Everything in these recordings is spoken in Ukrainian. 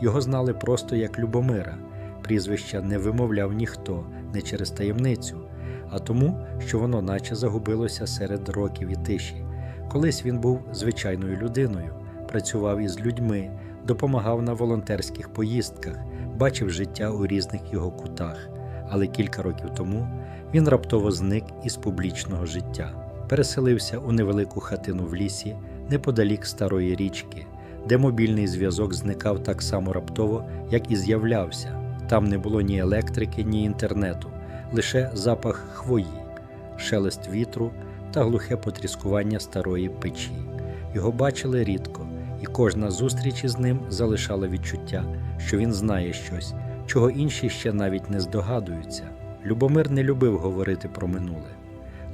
Його знали просто як Любомира. Прізвища не вимовляв ніхто, не через таємницю, а тому, що воно наче загубилося серед років і тиші. Колись він був звичайною людиною, працював із людьми, допомагав на волонтерських поїздках, бачив життя у різних його кутах. Але кілька років тому він раптово зник із публічного життя, переселився у невелику хатину в лісі неподалік старої річки, де мобільний зв'язок зникав так само раптово, як і з'являвся. Там не було ні електрики, ні інтернету, лише запах хвої, шелест вітру та глухе потріскування старої печі. Його бачили рідко, і кожна зустріч із ним залишала відчуття, що він знає щось, чого інші ще навіть не здогадуються. Любомир не любив говорити про минуле,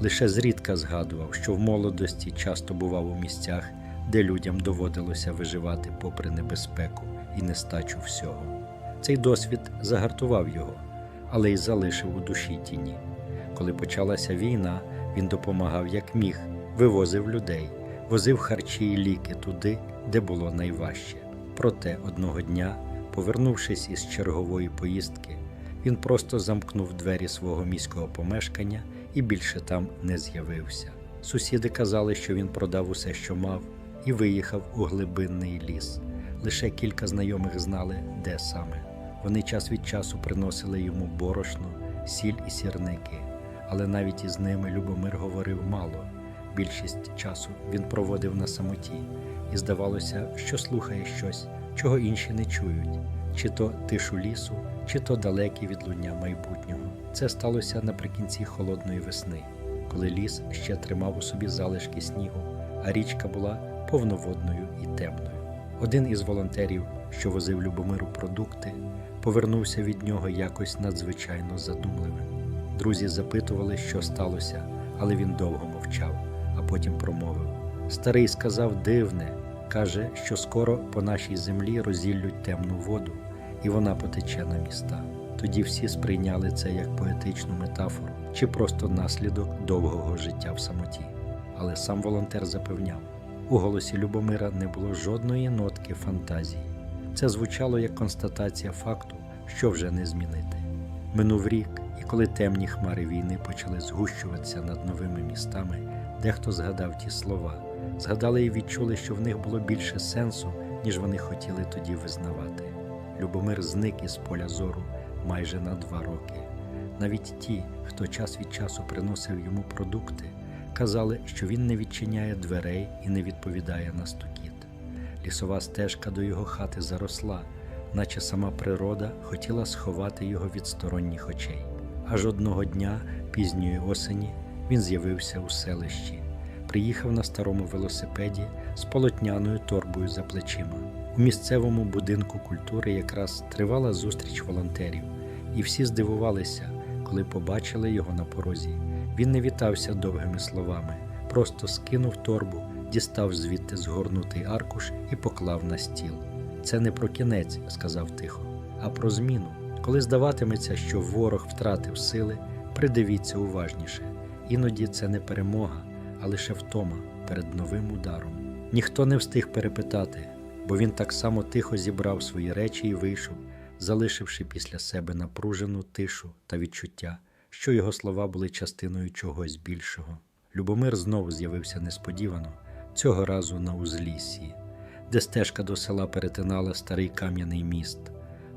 лише зрідка згадував, що в молодості часто бував у місцях, де людям доводилося виживати попри небезпеку і нестачу всього. Цей досвід загартував його, але й залишив у душі тіні. Коли почалася війна, він допомагав як міг, вивозив людей, возив харчі і ліки туди, де було найважче. Проте одного дня, повернувшись із чергової поїздки, він просто замкнув двері свого міського помешкання і більше там не з'явився. Сусіди казали, що він продав усе, що мав, і виїхав у глибинний ліс. Лише кілька знайомих знали, де саме. Вони час від часу приносили йому борошно, сіль і сірники, але навіть із ними Любомир говорив мало. Більшість часу він проводив на самоті, і здавалося, що слухає щось, чого інші не чують, чи то тишу лісу, чи то далекі відлуння майбутнього. Це сталося наприкінці холодної весни, коли ліс ще тримав у собі залишки снігу, а річка була повноводною і темною. Один із волонтерів, що возив Любомиру продукти, повернувся від нього якось надзвичайно задумливим. Друзі запитували, що сталося, але він довго мовчав, а потім промовив. Старий сказав дивне, каже, що скоро по нашій землі розіллють темну воду, і вона потече на міста. Тоді всі сприйняли це як поетичну метафору чи просто наслідок довгого життя в самоті. Але сам волонтер запевняв, у голосі Любомира не було жодної нотки фантазії. Це звучало як констатація факту, що вже не змінити. Минув рік, і коли темні хмари війни почали згущуватися над новими містами, дехто згадав ті слова, згадали і відчули, що в них було більше сенсу, ніж вони хотіли тоді визнавати. Любомир зник із поля зору майже на два роки. Навіть ті, хто час від часу приносив йому продукти, казали, що він не відчиняє дверей і не відповідає на стукіт. Лісова стежка до його хати заросла, наче сама природа хотіла сховати його від сторонніх очей. Аж одного дня, пізньої осені, він з'явився у селищі, приїхав на старому велосипеді з полотняною торбою за плечима. У місцевому будинку культури якраз тривала зустріч волонтерів, і всі здивувалися, коли побачили його на порозі. Він не вітався довгими словами, просто скинув торбу, дістав звідти згорнутий аркуш і поклав на стіл. Це не про кінець, сказав тихо, а про зміну. Коли здаватиметься, що ворог втратив сили, придивіться уважніше. Іноді це не перемога, а лише втома перед новим ударом. Ніхто не встиг перепитати, бо він так само тихо зібрав свої речі і вийшов, залишивши після себе напружену тишу та відчуття, що його слова були частиною чогось більшого. Любомир знову з'явився несподівано, цього разу на узліссі, де стежка до села перетинала старий кам'яний міст,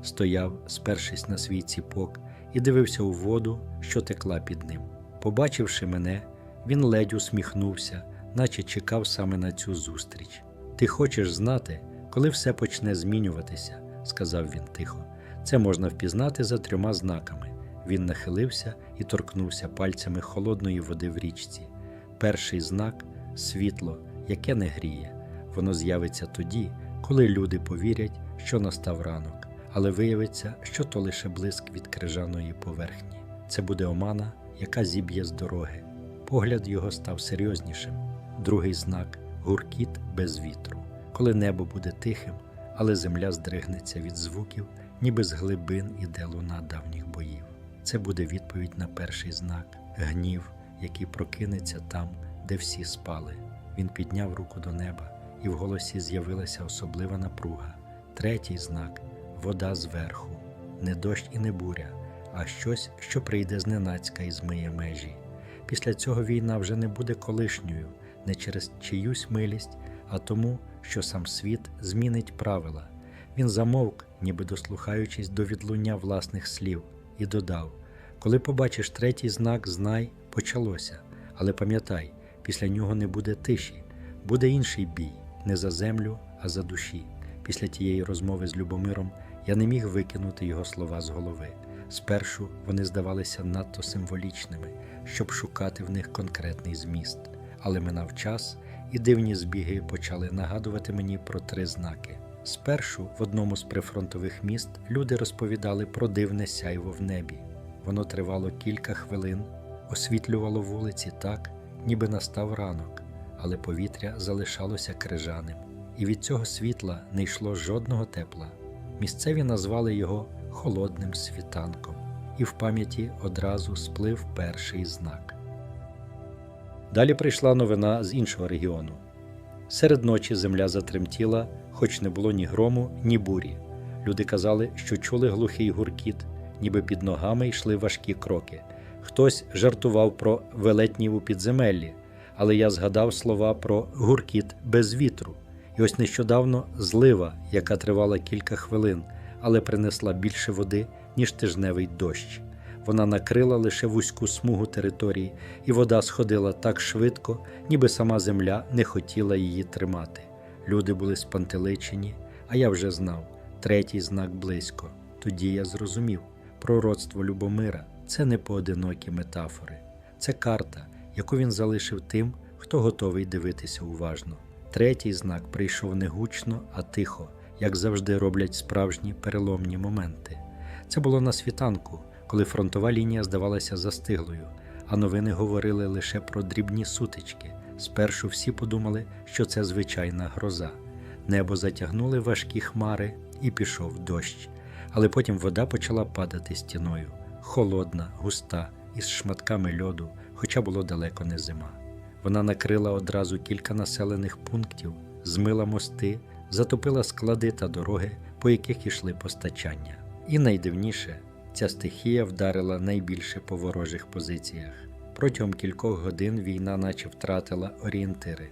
стояв, спершись на свій ціпок, і дивився у воду, що текла під ним. Побачивши мене, він ледь усміхнувся, наче чекав саме на цю зустріч. Ти хочеш знати, коли все почне змінюватися, сказав він тихо. Це можна впізнати за трьома знаками. Він нахилився і торкнувся пальцями холодної води в річці. Перший знак світло, яке не гріє. Воно з'явиться тоді, коли люди повірять, що настав ранок, але виявиться, що то лише блиск від крижаної поверхні. Це буде омана, яка зіб'є з дороги. Погляд його став серйознішим. Другий знак гуркіт без вітру. Коли небо буде тихим, але земля здригнеться від звуків, ніби з глибин іде луна давніх боїв. Це буде відповідь на перший знак гнів, який прокинеться там, де всі спали. Він підняв руку до неба, і в голосі з'явилася особлива напруга. Третій знак вода зверху, не дощ і не буря, а щось, що прийде зненацька і змиє межі. Після цього війна вже не буде колишньою, не через чиюсь милість, а тому, що сам світ змінить правила. Він замовк, ніби дослухаючись до відлуння власних слів, і додав: Коли побачиш третій знак, знай, почалося. Але пам'ятай, після нього не буде тиші, буде інший бій, не за землю, а за душі. Після тієї розмови з Любомиром я не міг викинути його слова з голови. Спершу вони здавалися надто символічними, щоб шукати в них конкретний зміст. Але минав час, і дивні збіги почали нагадувати мені про три знаки. Спершу в одному з прифронтових міст люди розповідали про дивне сяйво в небі. Воно тривало кілька хвилин, освітлювало вулиці так, ніби настав ранок, але повітря залишалося крижаним, і від цього світла не йшло жодного тепла. Місцеві назвали його холодним світанком, і в пам'яті одразу сплив перший знак. Далі прийшла новина з іншого регіону. Серед ночі земля затремтіла, хоч не було ні грому, ні бурі. Люди казали, що чули глухий гуркіт, ніби під ногами йшли важкі кроки. Хтось жартував про велетнів у підземеллі, але я згадав слова про гуркіт без вітру. І ось нещодавно злива, яка тривала кілька хвилин, але принесла більше води, ніж тижневий дощ. Вона накрила лише вузьку смугу території, і вода сходила так швидко, ніби сама земля не хотіла її тримати. Люди були спантеличені, а я вже знав третій знак близько. Тоді я зрозумів пророцтво Любомира це не поодинокі метафори, це карта, яку він залишив тим, хто готовий дивитися уважно. Третій знак прийшов не гучно, а тихо, як завжди роблять справжні переломні моменти. Це було на світанку, коли фронтова лінія здавалася застиглою, а новини говорили лише про дрібні сутички. Спершу всі подумали, що це звичайна гроза. Небо затягнули важкі хмари і пішов дощ. Але потім вода почала падати стіною, холодна, густа, із шматками льоду, хоча було далеко не зима. Вона накрила одразу кілька населених пунктів, змила мости, затопила склади та дороги, по яких ішли постачання. І найдивніше, ця стихія вдарила найбільше по ворожих позиціях. Протягом кількох годин війна наче втратила орієнтири.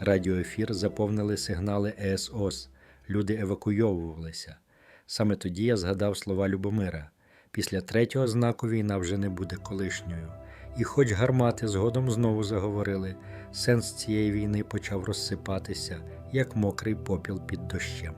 Радіоефір заповнили сигнали ЕСОС, люди евакуйовувалися. Саме тоді я згадав слова Любомира. Після третього знаку війна вже не буде колишньою. І хоч гармати згодом знову заговорили, сенс цієї війни почав розсипатися, як мокрий попіл під дощем.